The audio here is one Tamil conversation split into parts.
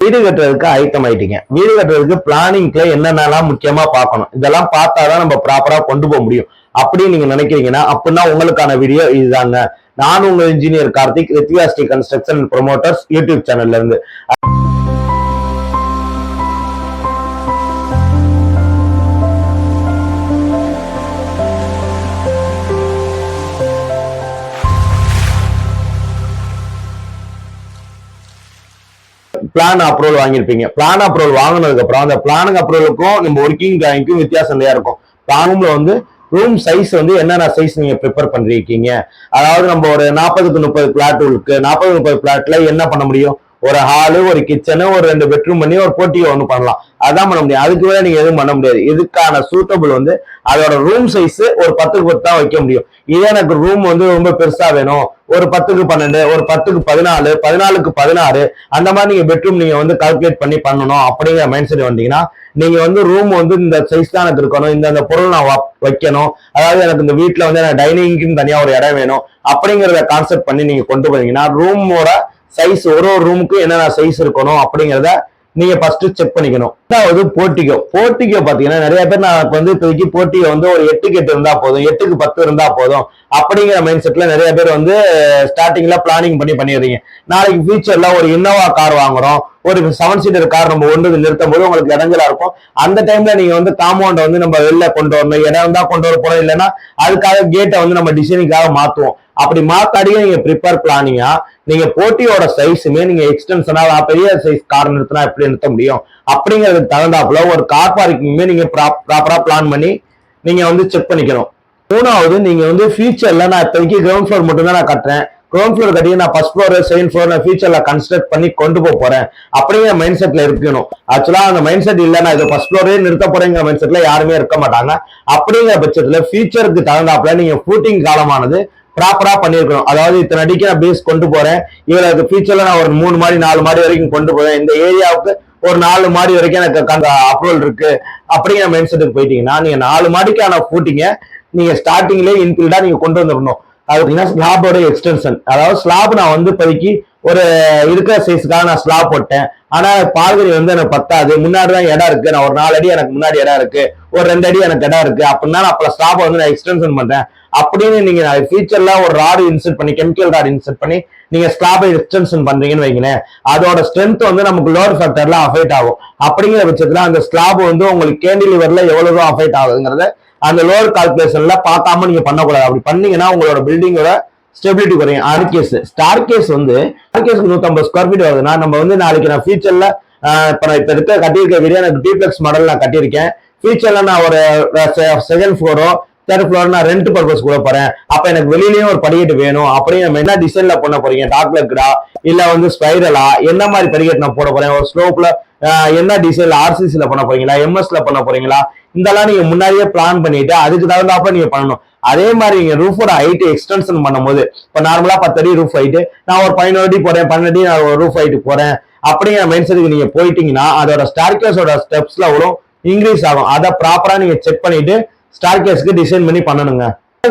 வீடு கட்டுறதுக்கு ஆயத்தம் ஆயிட்டீங்க வீடு கட்டுறதுக்கு பிளானிங்ல என்னென்னலாம் முக்கியமா பார்க்கணும். இதெல்லாம் பார்த்தாதான் நம்ம ப்ராப்பரா கொண்டு போக முடியும். அப்படின்னு நீங்க நினைக்கிறீங்கன்னா அப்படின்னா உங்களுக்கான வீடியோ இதுதாங்க. நான் உங்க இன்ஜினியர் கார்த்திக் ரித்வியாஸ்டி கன்ஸ்ட்ரக்ஷன் ப்ரொமோட்டர்ஸ் யூடியூப் சேனல்ல இருந்து. பிளான் அப்ரூவல் வாங்கியிருப்பீங்க. பிளான் அப்ரூவல் வாங்கினதுக்கு அப்புறம் அந்த பிளானுக்கு அப்ரூவலுக்கும் நம்ம ஒர்க்கிங் டிராயிங்க்கும் வித்தியாசம் நிறையா இருக்கும். பிளானும்ல வந்து ரூம் சைஸ் வந்து என்னென்ன சைஸ் நீங்க ப்ரிப்பேர் பண்ணிருக்கீங்க அதாவது நம்ம ஒரு நாற்பதுக்கு முப்பது பிளாட் இருக்கு. நாற்பது முப்பது பிளாட்ல என்ன பண்ண முடியும்? ஒரு ஹாலு ஒரு கிச்சனு ஒரு ரெண்டு பெட்ரூம் பண்ணி ஒரு போட்டியை ஒன்று பண்ணலாம். அதான் பண்ண முடியும். அதுக்கு மேல நீங்க எதுவும் பண்ண முடியாது. இதுக்கான சூட்டபிள் வந்து அதோட ரூம் சைஸ் ஒரு பத்துக்கு பத்து தான் வைக்க முடியும். இதே எனக்கு ரூம் வந்து ரொம்ப பெருசா வேணும். ஒரு பத்துக்கு பன்னெண்டு ஒரு பத்துக்கு பதினாலு பதினாலுக்கு பதினாறு அந்த மாதிரி நீங்க பெட்ரூம் நீங்க வந்து கால்குலேட் பண்ணி பண்ணணும் அப்படிங்கிற மைண்ட் செட் வந்தீங்கன்னா நீங்க வந்து ரூம் வந்து இந்த சைஸ் தான் எனக்கு இருக்கணும் இந்த அந்த பொருள் நான் வ- வைக்கணும் அதாவது எனக்கு இந்த வீட்டுல வந்து எனக்கு டைனிங்க்குன்னு தனியா ஒரு இடம் வேணும் அப்படிங்கிறத கான்செப்ட் பண்ணி நீங்க கொண்டு போனீங்கன்னா ரூமோட சைஸ் ஒரு ஒரு ரூமுக்கு என்னென்ன சைஸ் இருக்கணும் அப்படிங்கிறத நீங்க ஃபர்ஸ்ட் செக் பண்ணிக்கணும். அதாவது போர்டிகோ போர்ட்டிகோ பாத்தீங்கன்னா நிறைய பேர் நான் வந்து இப்போதைக்கு போர்ட்டிகோ வந்து ஒரு எட்டுக்கு எட்டு இருந்தா போதும் எட்டுக்கு பத்து இருந்தா போதும் அப்படிங்கிற மைண்ட் செட்ல நிறைய பேர் வந்து ஸ்டார்டிங்ல பிளானிங் பண்ணி பண்ணிடுறீங்க. நாளைக்கு ஃபியூச்சர்ல ஒரு இன்னோவா கார் வாங்குறோம். ஒரு செவன் சீட்டர் கார் நம்ம ஒன்று நிறுத்தும் போது உங்களுக்கு இடங்களா இருக்கும். அந்த டைம்ல நீங்க வந்து காம்பவுண்டை வந்து நம்ம வெளில கொண்டு வரணும். இடம் தான் கொண்டு வர போறோம். இல்லைன்னா அதுக்காக கேட்டை வந்து நம்ம டிசைனிங்காக மாத்துவோம். அப்படி மாத்தாடியே நீங்க ப்ரிப்பேர் பிளானிங்கா நீங்க போட்டியோட சைஸுமே நீங்க எக்ஸ்டென்ஷனா பெரிய சைஸ் கார் நிறுத்தினா எப்படி நிறுத்த முடியும்? அப்படிங்கிறதுக்கு தகுந்தாப்புல ஒரு கார் பார்க்கிங்குமே நீங்க ப்ராப்பரா பிளான் பண்ணி நீங்க வந்து செக் பண்ணிக்கணும். மூணாவது நீங்க வந்து ஃபியூச்சர்ல நான் இப்போதைக்கு கிரவுண்ட் ஃப்ளோர் மட்டும் தான் நான் கட்டுறேன். கிரவுண்ட் ஃப்ளோர் கட்டி நான் ஃபர்ஸ்ட் ஃப்ளோர் செகண்ட் ஃப்ளோர் நான் ஃபியூச்சர்ல கன்ஸ்ட்ரக்ட் பண்ணி கொண்டு போக போறேன். அப்படிங்கிற மைண்ட் செட்ல இருக்கணும். ஆக்சுவலா அந்த மைண்ட் செட் இல்ல நான் இது ஃபர்ஸ்ட் ஃப்ளோரே நிறுத்த போறேங்கிற மைண்ட் செட்ல யாருமே இருக்க மாட்டாங்க. அப்படிங்கிற பட்சத்துல ஃபியூச்சருக்கு தகுந்தாப்புல நீங்க ஃபூட்டிங் காலமானது ப்ராப்பரா பண்ணிருக்கணும் அதாவது இத்தனை அடிக்கு நான் பேஸ் கொண்டு போறேன். இவருக்கு ஃபியூச்சர்ல நான் ஒரு மூணு மாடி நாலு மாடி வரைக்கும் கொண்டு போறேன் இந்த ஏரியாவுக்கு ஒரு நாலு மாடி வரைக்கும் எனக்கு அப்ரூவல் இருக்கு. அப்படிங்கிற மைண்ட் செட்டுக்கு போயிட்டீங்கன்னா நீங்க நாலு மாடிக்கான ஃபூட்டிங்க நீங்க ஸ்டார்டிங்லேயே இன்பில்டா நீங்க கொண்டு வந்துடணும். அது பார்த்தீங்கன்னா ஸ்லாபோட எக்ஸ்டென்ஷன் அதாவது ஸ்லாப் நான் வந்து இப்போதைக்கு ஒரு இருக்கிற சைஸுக்காக நான் ஸ்லாப் போட்டேன். ஆனா பால்கனி வந்து எனக்கு பத்தாது. முன்னாடி தான் இடம் இருக்கு. நான் ஒரு நாலு அடி எனக்கு முன்னாடி இடம் இருக்கு. ஒரு ரெண்டு அடி எனக்கு இடம் இருக்கு. அப்படின்னா நான் அப்ப ஸ்லாப்பை வந்து நான் எக்ஸ்டென்ஷன் பண்றேன். அப்படின்னு நீங்க ஃபியூச்சர்ல ஒரு ராடு இன்செர்ட் பண்ணி கெமிக்கல் ராடு இன்செர்ட் பண்ணி நீங்க ஸ்லாப்பை எக்ஸ்டென்ஷன் பண்றீங்கன்னு வைங்களேன். அதோட ஸ்ட்ரென்த் வந்து நமக்கு லோவர் ஃபேக்டர்ல அஃபெக்ட் ஆகும். அப்படிங்கிற பட்சத்துல அந்த ஸ்லாப் வந்து உங்களுக்கு கேண்டிலிவர்ல எவ்வளவு அஃபெக்ட் ஆகுதுங்கிறத அந்த லோவர் கால்குலேஷன்ல பார்க்காம நீங்க பண்ணக்கூடாது. அப்படி பண்ணீங்கன்னா உங்களோட பில்டிங்கோட ஸ்டெபிலிட்டி குறையும். ஆர்கேஸ் ஸ்டார் கேஸ் வந்து ஸ்டார் நூற்றம்பது ஸ்கொயர் ஃபீட் வருதுன்னா நம்ம வந்து நாளைக்கு நான் ஃபியூச்சரில் இப்போ நான் இப்போ இருக்க கட்டியிருக்க வீடியோ எனக்கு டூப்ளெக்ஸ் மாடல் நான் கட்டியிருக்கேன். ஃபியூச்சரில் நான் ஒரு செகண்ட் ஃப்ளோரோ தேர்ட் ஃப்ளோர் நான் ரெண்ட் பர்பஸ் கூட போறேன். அப்ப எனக்கு வெளியிலயும் ஒரு படிக்கட்டு வேணும். அப்படியே நம்ம என்ன டிசைன்ல பண்ண போறீங்க? டாக்ல இருக்குடா இல்ல வந்து ஸ்பைரலா என்ன மாதிரி படிக்கட்டு நான் போட போறேன்? ஒரு ஸ்லோப்ல என்ன டிசைன்ல ஆர்சிசில பண்ண போறீங்களா? எம்எஸ்ல பண்ண போறீங்களா? இதெல்லாம் நீங்க முன்னாடியே பிளான் பண்ணிட்டு அதுக்கு தகுந்தாப்ப நீங்க பண்ணணும். அதே மாதிரி நீங்க ரூஃபோட ஹைட் எக்ஸ்டென்ஷன் பண்ணும்போது இப்ப நார்மலா பத்து அடி ரூஃப் ஹைட்டு நான் ஒரு பதினோரு அடி போறேன் பன்னெண்டு நான் ஒரு ரூஃப் ஹைட்டு போறேன். அப்படிங்கிற மைண்ட் செட்டுக்கு நீங்க போயிட்டீங்கன்னா அதோட ஸ்டார்கேஸோட ஸ்டெப்ஸ்ல அவ்வளோ இன்க்ரீஸ் ஆகும். அதை ப்ராப்பரா நீங்க செக் பண்ணிட்டு ஸ்டார்கேஸ்க்கு டிசைன் பண்ணி பண்ணணுங்க.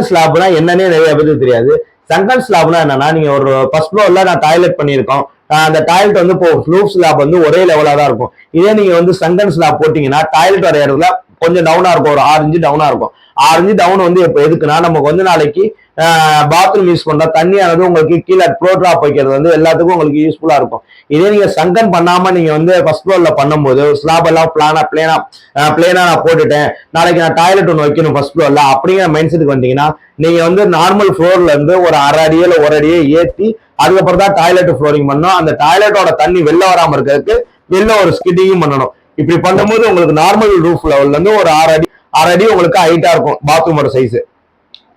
ஸ்லாப்னா என்னன்னே நிறைய பேருக்கு தெரியாது. சங்கன் ஸ்லாப்னா என்னன்னா நீங்க ஒரு ஃபர்ஸ்ட் ஃப்ளோர்ல நான் டாய்லெட் பண்ணியிருக்கோம். அந்த டாய்லெட் வந்து இப்போ ரூஃப் ஸ்லாப் வந்து ஒரே லெவலா தான் இருக்கும். இதே நீங்க வந்து சங்கன் ஸ்லாப் போட்டீங்கன்னா டாய்லெட் வர இடத்துல கொஞ்சம் டவுனா இருக்கும். ஒரு ஆறு இன்ச்சு டவுனா இருக்கும். ஆறு இன்ச்சு டவுன் வந்து இப்போ எதுக்குன்னா நம்ம கொஞ்ச நாளைக்கு பாத்ரூம் யூஸ் பண்ற தண்ணியானது உங்களுக்கு கீழே ப்ரோ ட்ராப் வைக்கிறது வந்து எல்லாத்துக்கும் உங்களுக்கு யூஸ்ஃபுல்லா இருக்கும். இதே நீங்க சங்கன் பண்ணாம நீங்க வந்து ஃபர்ஸ்ட் ஃப்ளோர்ல பண்ணும்போது ஸ்லாப் எல்லாம் பிளானா பிளேனா பிளேனா நான் போட்டுட்டேன். நாளைக்கு நான் டாய்லெட் ஒன்று வைக்கணும் ஃபர்ஸ்ட் ஃப்ளோர்ல அப்படிங்கிற மைண்ட் செட்டுக்கு வந்தீங்கன்னா நீங்க வந்து நார்மல் ஃப்ளோர்ல இருந்து ஒரு அரை அடியோ இல்லை ஒரு அடியே ஏற்றி அதுக்கப்புறம் தான் டாய்லெட் ஃப்ளோரிங் பண்ணணும். அந்த டாய்லெட்டோட தண்ணி வெளில வராம இருக்கிறதுக்கு வெளில ஒரு ஸ்கிட்டிங்கும் பண்ணணும். இப்படி பண்ணும்போது உங்களுக்கு நார்மல் ரூஃப் லெவல்ல இருந்து ஒரு ஆறு அடி ஆறு அடி உங்களுக்கு ஹைட்டா இருக்கும் பாத்ரூமோட சைஸ்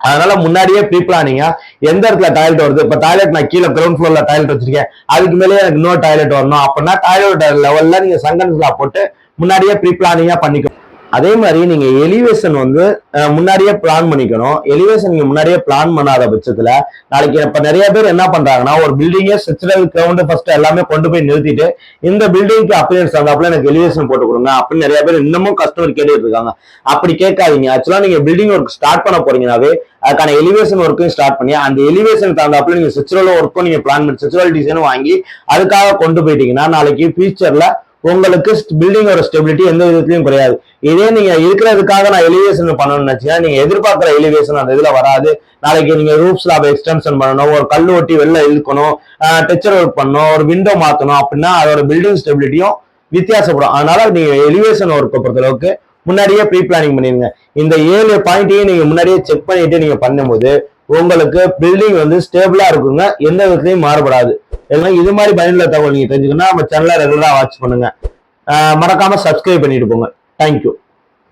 அதனால முன்னாடியே ப்ரீ பிளானிங்கா எந்த இடத்துல டாய்லெட் வருது? இப்ப டாய்லெட் நான் கீழே கிரவுண்ட் ஃப்ளோர்ல டாய்லெட் வச்சிருக்கேன். அதுக்கு மேலே எனக்கு இன்னொரு டாய்லெட் வரணும். அப்படின்னா டாய்லெட் லெவல்ல நீங்க சங்கன்ஸ்லாம் போட்டு முன்னாடியே ப்ரீ பிளானிங்கா பண்ணிக்கணும் அதே மாதிரி நீங்க எலிவேஷன் வந்து முன்னாடியே பிளான் பண்ணிக்கணும். எலிவேஷன் நீங்க முன்னாடியே பிளான் பண்ணாத பட்சத்துல நாளைக்கு இப்ப நிறைய பேர் என்ன பண்றாங்கன்னா ஒரு பில்டிங்கே ஸ்ட்ரக்சரல் கிரவுண்ட் ஃபர்ஸ்ட் எல்லாமே கொண்டு போய் நிறுத்திட்டு இந்த பில்டிங்க்கு அப்பியன்ஸ் வந்தாப்புல எனக்கு எலிவேஷன் போட்டு கொடுங்க அப்படின்னு நிறைய பேர் இன்னமும் கஸ்டமர் கேட்டுட்டு இருக்காங்க. அப்படி கேட்காதீங்க. ஆக்சுவலா நீங்க பில்டிங் ஒர்க் ஸ்டார்ட் பண்ண போறீங்கனாவே அதுக்கான எலிவேஷன் ஒர்க்கும் ஸ்டார்ட் பண்ணி அந்த எலிவேஷன் தகுந்தாப்புல நீங்க ஸ்ட்ரக்சரல் ஒர்க்கும் நீங்க பிளான் பண்ணி ஸ்ட்ரக்சரல் டிசைனும் வாங்கி அதுக்காக கொண்டு போயிட்டீங்கன்னா நாளைக்கு ஃபியூச்சர்ல உங்களுக்கு பில்டிங்கோட ஸ்டெபிலிட்டி எந்த விதத்துலயும் குறையாது. இதே நீங்க இருக்கிறதுக்காக நான் எலிவேஷன் பண்ணணும்னு நினைச்சீங்கன்னா நீங்க எதிர்பார்க்குற எலிவேஷன் அந்த இதுல வராது. நாளைக்கு நீங்க ரூப் ஸ்லாப் எக்ஸ்டென்ஷன் பண்ணணும் ஒரு கல் ஒட்டி வெளில இழுக்கணும் டெச்சர் ஒர்க் பண்ணணும் ஒரு விண்டோ மாத்தணும் அப்படின்னா அதோட பில்டிங் ஸ்டெபிலிட்டியும் வித்தியாசப்படும். அதனால நீங்க எலிவேஷன் ஒர்க்கை பொறுத்தளவுக்கு முன்னாடியே ப்ரீ பிளானிங் பண்ணிருங்க இந்த ஏழு பாயிண்ட்டையும் நீங்க முன்னாடியே செக் பண்ணிட்டு நீங்க பண்ணும்போது உங்களுக்கு பில்டிங் வந்து ஸ்டேபிளா இருக்குங்க எந்த விதத்துலையும் மாறுபடாது. எல்லாம் இது மாதிரி பயனுள்ள தகவல் நீங்க தெரிஞ்சுக்கணும்னா நம்ம சேனலை ரெகுலரா வாட்ச் பண்ணுங்க. மறக்காமல் மறக்காம சப்ஸ்கிரைப் பண்ணிட்டு போங்க. தேங்க்யூ